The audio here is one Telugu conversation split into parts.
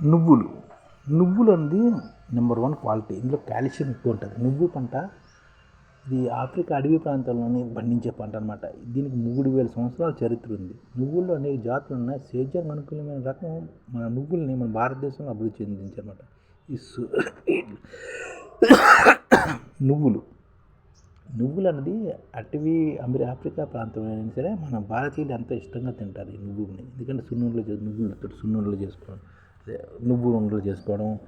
నువ్వులు. నువ్వులు అనేది నెంబర్ వన్ క్వాలిటీ ఇందులో కాల్షియం ఎక్కువ ఉంటుంది. నువ్వు పంట ఇది ఆఫ్రికా అడవి ప్రాంతాల్లోనే పండించే పంట అనమాట దీనికి మూడు వేల సంవత్సరాల చరిత్ర ఉంది. నువ్వుల్లో అనేక జాతులు ఉన్నాయి. సేద్యానికి అనుకూలమైన రకం మన నువ్వుల్ని మన భారతదేశంలో అభివృద్ధి చెందించమాట ఈ నువ్వులు నువ్వులు. అనేది అటవీ అమెరి ఆఫ్రికా ప్రాంతంలో అయినా సరే మన భారతీయులు ఎంతో ఇష్టంగా తింటారు ఈ నువ్వుల్ని. ఎందుకంటే సున్నుండలు నువ్వులు నువ్వులతో సున్నుండలు చేసుకోవడం. నువ్వు ఉండలు చేసుకోవడం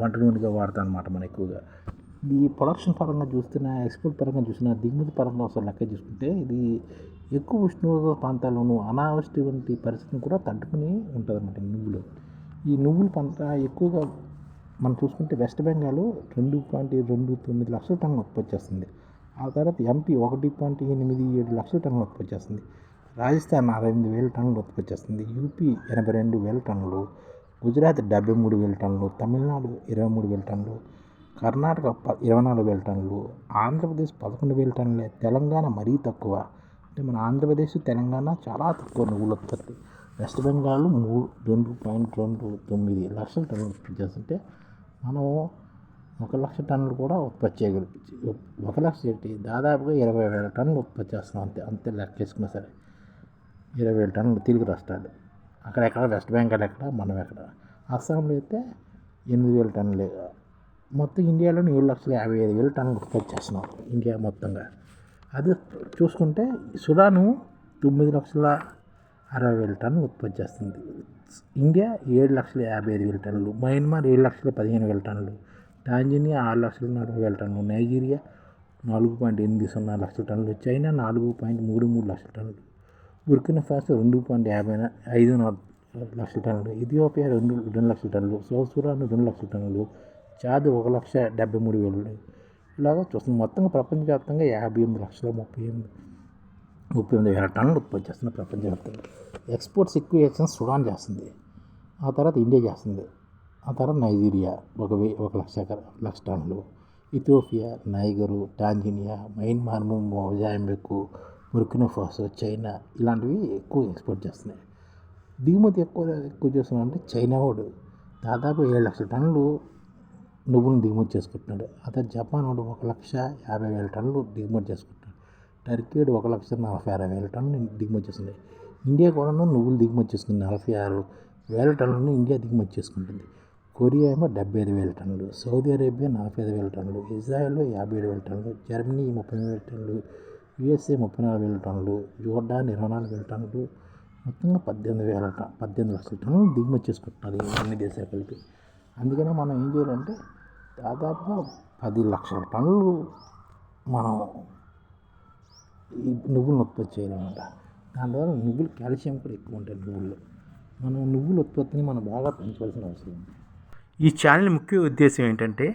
వంట నూనెగా వాడతాం అనమాట మనం ఎక్కువగా. ఈ ప్రొడక్షన్ పరంగా చూస్తున్న ఎక్స్పోర్ట్ పరంగా చూసిన దిగుమతి పరంగా ఒకసారి లెక్క చూసుకుంటే ఇది ఎక్కువ ఉష్ణోగ్రత ప్రాంతాల్లోనూ అనావృష్టి వంటి పరిస్థితిని కూడా తట్టుకుని ఉంటుంది అనమాట నువ్వులు. ఈ నువ్వుల పంట ఎక్కువగా మనం చూసుకుంటే వెస్ట్ బెంగాల్ రెండు పాయింట్ రెండు తొమ్మిది లక్షల టన్నుల ఉత్పత్తి చేస్తుంది. ఆ తర్వాత ఎంపీ ఒకటి పాయింట్ ఎనిమిది ఏడు లక్షల టన్నుల ఉత్పత్తి చేస్తుంది. రాజస్థాన్ అరవై ఎనిమిది వేల టన్నులు ఉత్పత్తి చేస్తుంది. యూపీ ఎనభై రెండు వేల టన్నులు. గుజరాత్ డెబ్బై మూడు వేల టన్నులు తమిళనాడు ఇరవై మూడు వేల టన్నులు కర్ణాటక ప ఇరవై నాలుగు వేల టన్నులు ఆంధ్రప్రదేశ్ పదకొండు వేల టన్నులే తెలంగాణ మరీ తక్కువ. అంటే మన ఆంధ్రప్రదేశ్ తెలంగాణ చాలా తక్కువ నువ్వుల ఉత్పత్తి. వెస్ట్ బెంగాల్ మూడు రెండు పాయింట్ రెండు తొమ్మిది లక్షల టన్నులు ఉత్పత్తి చేస్తుంటే మనం ఒక లక్ష టన్నులు కూడా ఉత్పత్తి చేయగలిగి ఒక లక్ష ఏంటి? దాదాపుగా ఇరవై వేల టన్నులు ఉత్పత్తి చేస్తున్నాం అంతే అంతే లెక్కేసుకున్నా సరే. ఇరవై వేల టన్నులు తెలుగు రాష్ట్రాలు అక్కడెక్కడ వెస్ట్ బెంగాల్ ఎక్కడ మనం ఎక్కడ? అస్సాంలో అయితే ఎనిమిది వేల టన్నులు. మొత్తం ఇండియాలోని ఏడు లక్షల యాభై ఐదు వేల టన్నులు ఉత్పత్తి చేస్తున్నాం ఇండియా మొత్తంగా. అది చూసుకుంటే సుడాను తొమ్మిది లక్షల అరవై వేల టన్నులు ఉత్పత్తి చేస్తుంది. ఇండియా ఏడు లక్షల యాభై ఐదు వేల టన్నులు మయన్మార్ ఏడు లక్షల పదిహేను వేల టన్నులు టాంజానియా ఆరు లక్షల నలభై వేల టన్నులు నైజీరియా నాలుగు పాయింట్ ఎనిమిది సున్నా లక్షల టన్నులు చైనా నాలుగు పాయింట్ మూడు మూడు లక్షల టన్నులు బుర్కినా ఫాసో రెండు పాయింట్ యాభై ఐదు నాలుగు లక్షల టన్నులు. ఇథియోపియా రెండు రెండు లక్షల టన్నులు. సౌత్ రెండు లక్షల టన్నులు. చాద్ ఒక లక్ష డెబ్బై మూడు వేలు. ఇలాగా చూస్తున్నాం మొత్తంగా ప్రపంచవ్యాప్తంగా యాభై ఎనిమిది లక్షల ముప్పై ఎనిమిది ముప్పై ఎనిమిది వేల టన్నులు ఉత్పత్తి చేస్తుంది ప్రపంచవ్యాప్తంగా. ఎక్స్పోర్ట్స్ ఎక్కువ చేస్తుంది సుడాన్ చేస్తుంది. ఆ తర్వాత ఇండియా చేస్తుంది. ఆ తర్వాత నైజీరియా ఒక వే ఒక లక్ష లక్ష టన్నులు. Ethiopia Niger Tanzania Myanmar Mozambique Burkina China ఇలాంటివి ఎక్కువ ఎక్స్పోర్ట్ చేస్తున్నాయి. దిగుమతి ఎక్కువ ఎక్కువ చేస్తున్నాడు అంటే చైనా వాడు. దాదాపు ఏడు లక్షల టన్నులు నువ్వులను దిగుమతి చేసుకుంటున్నాడు. అతను జపాన్ వాడు ఒక లక్ష యాభై వేల టన్నులు దిగుమతి చేసుకుంటున్నాడు. టర్కీ వాడు ఒక లక్ష నలభై ఆరు వేల టన్నులు దిగుమతి చేస్తున్నాయి ఇండియా కూడా నువ్వులు దిగుమతి చేసుకుంది నలభై ఆరు వేల టన్నులను ఇండియా దిగుమతి చేసుకుంటుంది. కొరియా ఏమో డెబ్బై ఐదు వేల టన్నులు సౌదీ అరేబియా నలభై ఐదు వేల టన్నులు ఇజ్రాయెల్ యాభై ఏడు వేల టన్నులు జర్మనీ ముప్పై వేల టన్నులు యుఎస్ఏ ముప్పై నాలుగు వేల టన్నులు జోర్డాన్ ఇరవై నాలుగు వేల టన్నులు మొత్తంగా పద్దెనిమిది వేల టన్ పద్దెనిమిది లక్షల టన్నులు దిగుమతి చేసుకుంటున్నారు అన్ని దేశాలు కలిపి అందుకనే మనం ఏం చేయాలంటే దాదాపుగా పది లక్షల టన్నులు మనం ఈ నువ్వులను ఉత్పత్తి చేయాలన్నమాట. దాని ద్వారా నువ్వులు కాల్షియం కూడా ఎక్కువ ఉంటాయి నువ్వుల్లో. మనం నువ్వుల ఉత్పత్తిని మనం బాగా పెంచవలసిన అవసరం ఉంది. ఈ ఛానల్ ముఖ్య ఉద్దేశం ఏంటంటే